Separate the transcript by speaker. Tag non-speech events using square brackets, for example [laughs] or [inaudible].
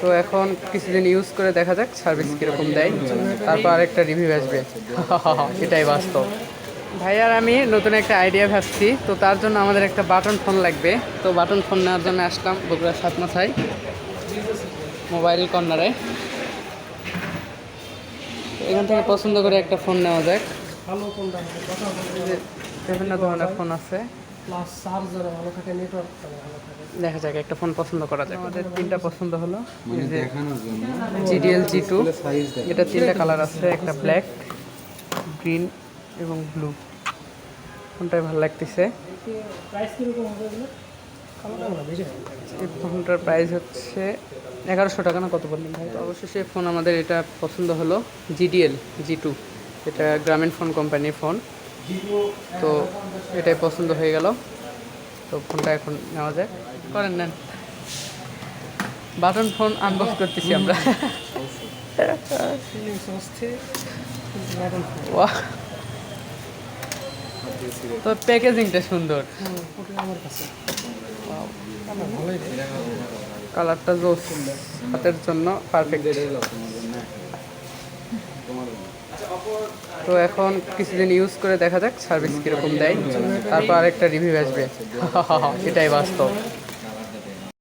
Speaker 1: তো এখন কিছুদিন ইউজ করে দেখা যাক সার্ভিস কীরকম দেয়। তারপর আরেকটা রিভিউ আসবে। [laughs] এটাই বাস্তব। ভাই আর আমি নতুন একটা আইডিয়া ভাবছি। তো তার জন্য আমাদের একটা বাটন ফোন লাগবে। তো বাটন ফোন নেওয়ার জন্য আসলাম বগুড়া সাত মাথায় মোবাইল কর্নারে এখান থেকে পছন্দ করে একটা ফোন নেওয়া যাক। বিভিন্ন ধরনের ফোন আছে।
Speaker 2: প্লাস চার্জার ভালো থাকে নেটওয়ার্ক ভালো থাকে।
Speaker 1: দেখা যাক একটা ফোন পছন্দ করা যাক। আমাদের তিনটা পছন্দ হলো।
Speaker 3: দেখানোর জন্য।
Speaker 1: জিডিএল জি টু এটা তিনটা কালার আছে একটা ব্ল্যাক গ্রিন এবং ব্লু ফোনটাই ভালো লাগতেছে? ফোনটার প্রাইস হচ্ছে এগারোশো টাকা না কত বললেন ভাই? তো অবশ্যই সেই ফোন আমাদের এটা পছন্দ হলো জিডিএল জি টু এটা গ্রামীণ ফোন কোম্পানির ফোন তো এটাই পছন্দ হয়ে গেল। তো ফোনটা এখন নেওয়া যায় করেন, নেন। বাটন ফোন আনবক্স করতেছি আমরা। তো প্যাকেজিংটা সুন্দর। কালারটা জোস। হাতের জন্য পারফেক্ট তো এখন কিছুদিন ইউজ করে দেখা যাক সার্ভিস কীরকম দেয়। তারপর আরেকটা রিভিউ আসবে। [laughs] এটাই বাস্তব।